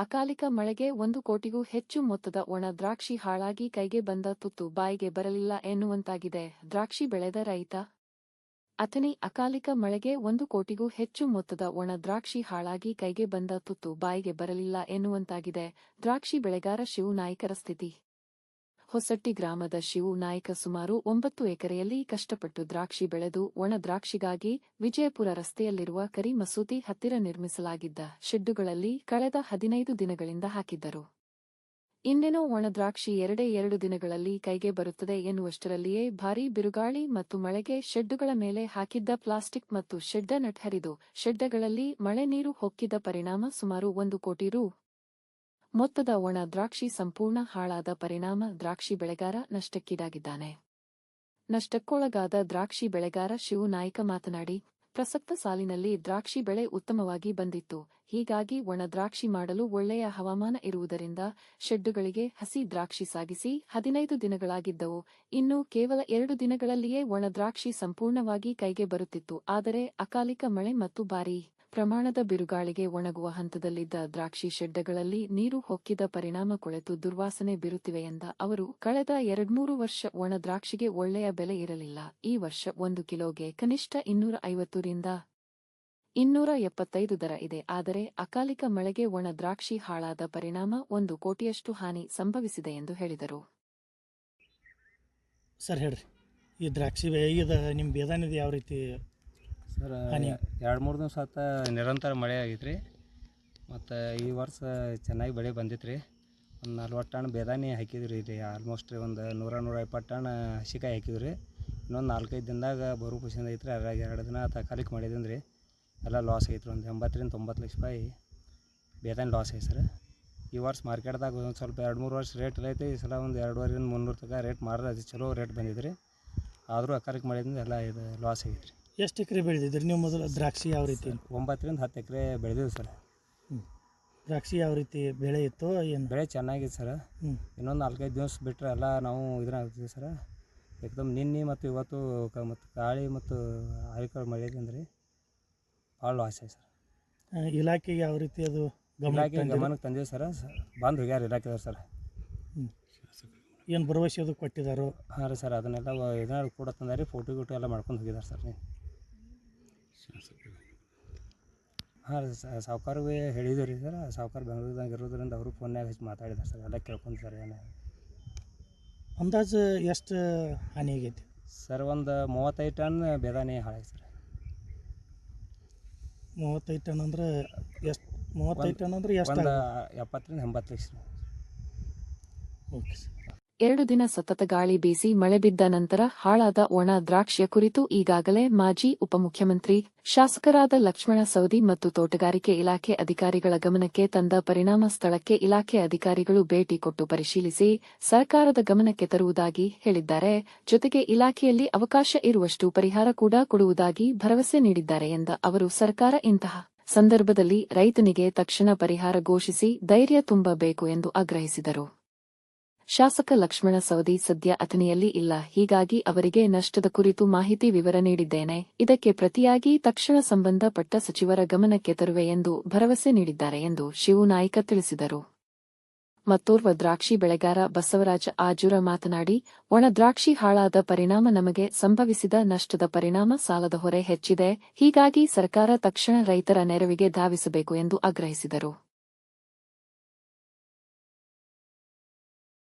ಅಕಾಲಿಕ ಮಳೆಗೆ ಒಂದು ಕೋಟಿಗೂ ಹೆಚ್ಚು ಮೊತ್ತದ ಒಣ ದ್ರಾಕ್ಷಿ ಹಾಳಾಗಿ ಕೈಗೆ ಬಂದ ತುತ್ತು ಬಾಯಿಗೆ ಬರಲಿಲ್ಲ ಎನ್ನುವಂತಾಗಿದೆ. ದ್ರಾಕ್ಷಿ ಬೆಳೆದ ರೈತ ಅಥಣಿ ಅಕಾಲಿಕ ಮಳೆಗೆ ಒಂದು ಕೋಟಿಗೂ ಹೆಚ್ಚು ಮೊತ್ತದ ಒಣ ದ್ರಾಕ್ಷಿ ಹಾಳಾಗಿ ಕೈಗೆ ಬಂದ ತುತ್ತು ಬಾಯಿಗೆ ಬರಲಿಲ್ಲ ಎನ್ನುವಂತಾಗಿದೆ. ದ್ರಾಕ್ಷಿ ಬೆಳೆಗಾರ ಶಿವನಾಯಕರ ಸ್ಥಿತಿ. ಹೊಸಟ್ಟಿ ಗ್ರಾಮದ ಶಿವು ನಾಯಕ ಸುಮಾರು ಒಂಬತ್ತು ಎಕರೆಯಲ್ಲಿ ಕಷ್ಟಪಟ್ಟು ದ್ರಾಕ್ಷಿ ಬೆಳೆದು ಒಣ ದ್ರಾಕ್ಷಿಗಾಗಿ ವಿಜಯಪುರ ರಸ್ತೆಯಲ್ಲಿರುವ ಕರಿ ಮಸೂತಿ ಹತ್ತಿರ ನಿರ್ಮಿಸಲಾಗಿದ್ದ ಶೆಡ್ಡುಗಳಲ್ಲಿ ಕಳೆದ ಹದಿನೈದು ದಿನಗಳಿಂದ ಹಾಕಿದ್ದರು. ಇನ್ನೇನೋ ಒಣ ದ್ರಾಕ್ಷಿ ಎರಡೇ ಎರಡು ದಿನಗಳಲ್ಲಿ ಕೈಗೆ ಬರುತ್ತದೆ ಎನ್ನುವಷ್ಟರಲ್ಲಿಯೇ ಭಾರೀ ಬಿರುಗಾಳಿ ಮತ್ತು ಮಳೆಗೆ ಶೆಡ್ಡುಗಳ ಮೇಲೆ ಹಾಕಿದ್ದ ಪ್ಲಾಸ್ಟಿಕ್ ಮತ್ತು ಶೆಡ್ಡ ನಟ್ ಹರಿದು, ಶೆಡ್ಡಗಳಲ್ಲಿ ಮಳೆ ನೀರು ಹೊಕ್ಕಿದ ಪರಿಣಾಮ ಸುಮಾರು ಒಂದು ಕೋಟಿ ರು ಮೊತ್ತದ ಒಣ ದ್ರಾಕ್ಷಿ ಸಂಪೂರ್ಣ ಹಾಳಾದ ಪರಿಣಾಮ ದ್ರಾಕ್ಷಿ ಬೆಳೆಗಾರ ನಷ್ಟಕ್ಕೀಡಾಗಿದ್ದಾನೆ. ನಷ್ಟಕ್ಕೊಳಗಾದ ದ್ರಾಕ್ಷಿ ಬೆಳೆಗಾರ ಶಿವು ನಾಯ್ಕ ಮಾತನಾಡಿ, ಪ್ರಸಕ್ತ ಸಾಲಿನಲ್ಲಿ ದ್ರಾಕ್ಷಿ ಬೆಳೆ ಉತ್ತಮವಾಗಿ ಬಂದಿತ್ತು. ಹೀಗಾಗಿ ಒಣ ದ್ರಾಕ್ಷಿ ಮಾಡಲು ಒಳ್ಳೆಯ ಹವಾಮಾನ ಇರುವುದರಿಂದ ಶೆಡ್ಡುಗಳಿಗೆ ಹಸಿ ದ್ರಾಕ್ಷಿ ಸಾಗಿಸಿ ಹದಿನೈದು ದಿನಗಳಾಗಿದ್ದವು. ಇನ್ನು ಕೇವಲ ಎರಡು ದಿನಗಳಲ್ಲಿಯೇ ಒಣ ದ್ರಾಕ್ಷಿ ಸಂಪೂರ್ಣವಾಗಿ ಕೈಗೆ ಬರುತ್ತಿತ್ತು. ಆದರೆ ಅಕಾಲಿಕ ಮಳೆ ಮತ್ತು ಭಾರೀ ಪ್ರಮಾಣದ ಬಿರುಗಾಳಿಗೆ ಒಣಗುವ ಹಂತದಲ್ಲಿದ್ದ ದ್ರಾಕ್ಷಿ ಶೆಡ್ಡಗಳಲ್ಲಿ ನೀರು ಹೊಕ್ಕಿದ ಪರಿಣಾಮ ಕೊಳೆತು ದುರ್ವಾಸನೆ ಬೀರುತ್ತಿವೆ ಎಂದ ಅವರು, ಕಳೆದ ಎರಡ್ಮೂರು ವರ್ಷ ಒಣ ದ್ರಾಕ್ಷಿಗೆ ಒಳ್ಳೆಯ ಬೆಲೆ ಇರಲಿಲ್ಲ. ಈ ವರ್ಷ ಒಂದು ಕಿಲೋಗೆ ಕನಿಷ್ಠ ಇನ್ನೂರ ಐವತ್ತರಿಂದ ಇನ್ನೂರ ಎಪ್ಪತ್ತೈದು ದರ ಇದೆ. ಆದರೆ ಅಕಾಲಿಕ ಮಳೆಗೆ ಒಣ ದ್ರಾಕ್ಷಿ ಹಾಳಾದ ಪರಿಣಾಮ ಒಂದು ಕೋಟಿಯಷ್ಟು ಹಾನಿ ಸಂಭವಿಸಿದೆ ಎಂದು ಹೇಳಿದರು. ಸರ್ ಹೇಳ್ರಿ, ಈ ದ್ರಾಕ್ಷಿ ನಿಮ್ಮ ಯಾವ ರೀತಿ ಸರ್. ಎರಡು ಮೂರು ದಿವಸ ಆತ ನಿರಂತರ ಮಳೆ ಆಗೈತೆ ರೀ ಮತ್ತು ಈ ವರ್ಷ ಚೆನ್ನಾಗಿ ಬೆಳೆ ಬಂದಿತ್ತು ರೀ ಒಂದು ನಲ್ವತ್ತು ಟನ್ ಬೇದಾನಿ ಹಾಕಿದ್ರಿ ರೀ ಆಲ್ಮೋಸ್ಟ್ ರೀ ಒಂದು ನೂರ ನೂರ ಇಪ್ಪತ್ತು ಟನ್ ಹಸಿಕಾಯಿ ಹಾಕಿದ್ವಿ ರೀ. ಇನ್ನೊಂದು ನಾಲ್ಕೈದು ದಿನದಾಗ ಬರು ಖುಷಿಯಿಂದ ಐತೆ ರೀ ಅದ್ರಾಗ ಎರಡು ದಿನ ತಕಾಲಿಕ್ ಮಾಡಿದ್ದೀನಿ ರೀ. ಎಲ್ಲ ಲಾಸ್ ಐತೆ ರೀ ಒಂದು ಎಂಬತ್ತರಿಂದ ತೊಂಬತ್ತು ಲಕ್ಷ ರೂಪಾಯಿ ಬೇದಾನಿ ಲಾಸ್ ಐತೆ ಸರ್. ಈ ವರ್ಷ ಮಾರ್ಕೆಟ್ದಾಗ ಒಂದು ಸ್ವಲ್ಪ ಎರಡು ಮೂರು ವರ್ಷ ರೇಟ್ ಐತೆ ಈ ಸಲ ಒಂದು ಎರಡುವರೆಯಿಂದ ಮುನ್ನೂರು ತನಕ ರೇಟ್ ಮಾರಿದ್ರೆ ಅದು ಚಲೋ ರೇಟ್ ಬಂದಿದ್ರಿ. ಆದರೂ ಅಕಾಲಿಕ್ ಮಾಡಿದಿಂದ ಎಲ್ಲ ಇದು ಲಾಸ್ ಆಗೈತೆ ರೀ ಎಷ್ಟು ಎಕರೆ ಬೆಳೆದಿದ್ರಿ ನೀವು ಮೊದಲು ದ್ರಾಕ್ಷಿ ಯಾವ ರೀತಿ? ಒಂಬತ್ತರಿಂದ ಹತ್ತು ಎಕರೆ ಬೆಳೆದಿದೆ ಸರ್. ದ್ರಾಕ್ಷಿ ಯಾವ ರೀತಿ ಬೆಳೆ ಇತ್ತು ಏನು? ಬೆಳೆ ಚೆನ್ನಾಗಿದೆ ಸರ್. ಹ್ಞೂ ಇನ್ನೊಂದು ನಾಲ್ಕೈದು ದಿವಸ ಬಿಟ್ಟರೆ ಎಲ್ಲ ನಾವು ಇದ್ರಾಗ್ತೀವಿ ಸರ್. ಏಕದಮ್ ನಿನ್ನೆ ಮತ್ತು ಇವತ್ತು ಕ ಮತ್ತು ಗಾಳಿ ಮತ್ತು ಮಳೆದಿಂದ ರೀ ಭಾಳ ಲಾಸ್ ಆಯ್ತು ಸರ್. ಇಲಾಖೆಗೆ ಯಾವ ರೀತಿ ಅದು ಗಮನ ಇಲಾಖೆ ಗಮನಕ್ಕೆ ತಂದೀವಿ ಸರ್. ಬಂದು ಹೋಗ್ಯಾರ ಇಲಾಖೆದವ್ರು ಸರ್. ಏನು ಭರವಸೆ ಅದು ಕೊಟ್ಟಿದ್ದಾರೋ? ಹಾಂ ರೀ ಸರ್ ಅದನ್ನೆಲ್ಲ ಇದನ್ನ ಕೂಡ ತಂದಾರಿ ಫೋಟೋ ಗಿಟೋ ಎಲ್ಲ ಮಾಡ್ಕೊಂಡು ಹೋಗಿದ್ದಾರೆ ಸರ್. ನೀವು ಹಾಂ ರೀ ಸಾವುಕಾರಿಗೆ ಹೇಳಿದ್ದೀವಿ ರೀ ಸರ್ ಸಾವುಕಾರ ಬೆಂಗ್ಳೂರ್ದಾಗ ಇರೋದ್ರಿಂದ ಅವರು ಫೋನ್ಯಾಗ ಹಚ್ಚಿ ಮಾತಾಡಿದ್ದಾರೆ ಸರ್ ಎಲ್ಲ ಕೇಳ್ಕೊಂತಾರೆ ಏನು. ಅಂದಾಜು ಎಷ್ಟು ಹಾನಿ ಆಗೈತಿ? ಸರ್ ಒಂದು ಮೂವತ್ತೈದು ಟನ್ ಬೇದಾನೆ ಹಾಳಾಯ್ತು ಸರ್. ಮೂವತ್ತೈದು ಟನ್ ಅಂದ್ರೆ ಎಷ್ಟು ಮೂವತ್ತೈದು ಟನ್ ಅಂದ್ರೆ ಎಷ್ಟು ಒಂದು ಎಪ್ಪತ್ತರಿಂದ ಎಂಬತ್ತು ಲಕ್ಷ. Okay sir. ಎರಡು ದಿನ ಸತತ ಗಾಳಿ ಬೀಸಿ ಮಳೆ ಬಿದ್ದ ನಂತರ ಹಾಳಾದ ಒಣ ದ್ರಾಕ್ಷಿಯ ಕುರಿತು ಈಗಾಗಲೇ ಮಾಜಿ ಉಪಮುಖ್ಯಮಂತ್ರಿ, ಶಾಸಕರಾದ ಲಕ್ಷ್ಮಣ ಸೌದಿ ಮತ್ತು ತೋಟಗಾರಿಕೆ ಇಲಾಖೆ ಅಧಿಕಾರಿಗಳ ಗಮನಕ್ಕೆ ತಂದ ಪರಿಣಾಮ ಸ್ಥಳಕ್ಕೆ ಇಲಾಖೆ ಅಧಿಕಾರಿಗಳು ಭೇಟಿ ಕೊಟ್ಟು ಪರಿಶೀಲಿಸಿ ಸರ್ಕಾರದ ಗಮನಕ್ಕೆ ತರುವುದಾಗಿ ಹೇಳಿದ್ದಾರೆ. ಜೊತೆಗೆ ಇಲಾಖೆಯಲ್ಲಿ ಅವಕಾಶ ಇರುವಷ್ಟು ಪರಿಹಾರ ಕೂಡ ಕೊಡುವುದಾಗಿ ಭರವಸೆ ನೀಡಿದ್ದಾರೆ ಎಂದ ಅವರು, ಸರ್ಕಾರ ಇಂತಹ ಸಂದರ್ಭದಲ್ಲಿ ರೈತನಿಗೆ ತಕ್ಷಣ ಪರಿಹಾರ ಘೋಷಿಸಿ ಧೈರ್ಯ ತುಂಬಬೇಕು ಎಂದು ಆಗ್ರಹಿಸಿದರು. ಶಾಸಕ ಲಕ್ಷ್ಮಣ ಸವದಿ ಸದ್ಯ ಅಥಣಿಯಲ್ಲಿ ಇಲ್ಲ. ಹೀಗಾಗಿ ಅವರಿಗೆ ನಷ್ಟದ ಕುರಿತು ಮಾಹಿತಿ ವಿವರ ನೀಡಿದ್ದೇನೆ. ಇದಕ್ಕೆ ಪ್ರತಿಯಾಗಿ ತಕ್ಷಣ ಸಂಬಂಧಪಟ್ಟ ಸಚಿವರ ಗಮನಕ್ಕೆ ತರುವೆ ಎಂದು ಭರವಸೆ ನೀಡಿದ್ದಾರೆ ಎಂದು ಶಿವು ನಾಯ್ಕ ತಿಳಿಸಿದರು. ಮತ್ತೋರ್ವ ದ್ರಾಕ್ಷಿ ಬೆಳೆಗಾರ ಬಸವರಾಜ ಆಜೂರ ಮಾತನಾಡಿ, ಒಣ ದ್ರಾಕ್ಷಿ ಹಾಳಾದ ಪರಿಣಾಮ ನಮಗೆ ಸಂಭವಿಸಿದ ನಷ್ಟದ ಪರಿಣಾಮ ಸಾಲದ ಹೊರೆ ಹೆಚ್ಚಿದೆ. ಹೀಗಾಗಿ ಸರ್ಕಾರ ತಕ್ಷಣ ರೈತರ ನೆರವಿಗೆ ಧಾವಿಸಬೇಕು ಎಂದು ಆಗ್ರಹಿಸಿದರು.